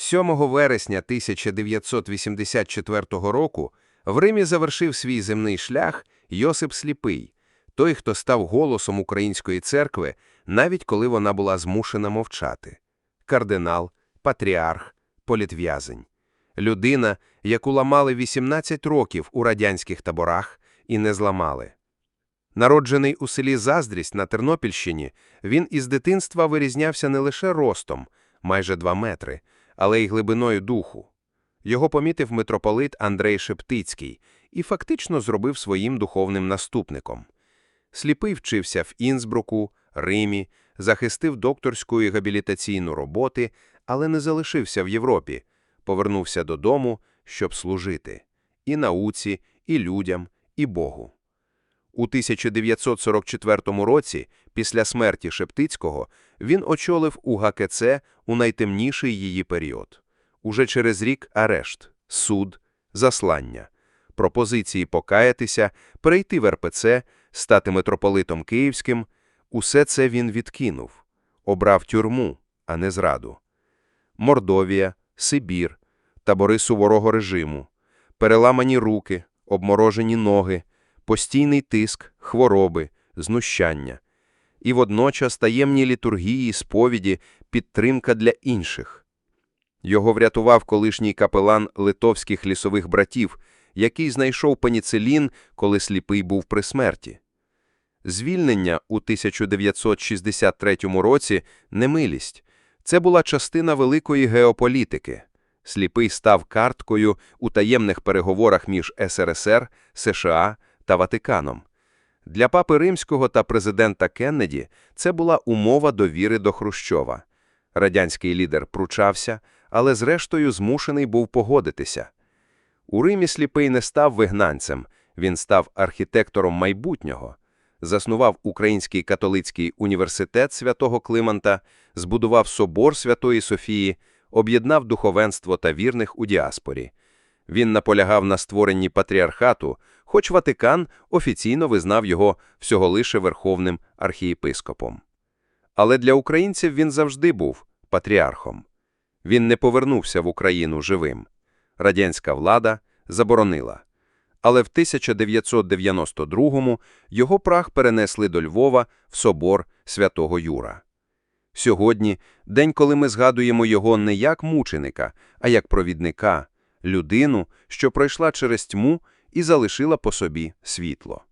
7 вересня 1984 року в Римі завершив свій земний шлях Йосип Сліпий, той, хто став голосом української церкви, навіть коли вона була змушена мовчати. Кардинал, патріарх, політв'язень. Людина, яку ламали 18 років у радянських таборах і не зламали. Народжений у селі Заздрість на Тернопільщині, він із дитинства вирізнявся не лише ростом, майже 2 метри, але й глибиною духу. Його помітив митрополит Андрей Шептицький і фактично зробив своїм духовним наступником. Сліпий вчився в Інсбруку, Римі, захистив докторську і габілітаційну роботи, але не залишився в Європі, повернувся додому, щоб служити і науці, і людям, і Богу. У 1944 році, після смерті Шептицького, він очолив УГКЦ у найтемніший її період. Уже через рік арешт, суд, заслання, пропозиції покаятися, перейти в РПЦ, стати митрополитом Київським – усе це він відкинув. Обрав тюрму, а не зраду. Мордовія, Сибір, табори суворого режиму, переламані руки, обморожені ноги, постійний тиск, хвороби, знущання. І водночас таємні літургії, сповіді, підтримка для інших. Його врятував колишній капелан литовських лісових братів, який знайшов пеніцилін, коли сліпий був при смерті. Звільнення у 1963 році – не милість. Це була частина великої геополітики. Сліпий став карткою у таємних переговорах між СРСР, США та Ватиканом. Для папи Римського та президента Кеннеді це була умова довіри до Хрущова. Радянський лідер пручався, але зрештою змушений був погодитися. У Римі сліпий не став вигнанцем, він став архітектором майбутнього, заснував Український католицький університет святого Климанта, збудував собор Святої Софії, об'єднав духовенство та вірних у діаспорі. Він наполягав на створенні патріархату, хоч Ватикан офіційно визнав його всього лише верховним архієпископом. Але для українців він завжди був патріархом. Він не повернувся в Україну живим. Радянська влада заборонила. Але в 1992-му його прах перенесли до Львова в собор святого Юра. Сьогодні – день, коли ми згадуємо його не як мученика, а як провідника, людину, що пройшла через тьму і залишила по собі світло.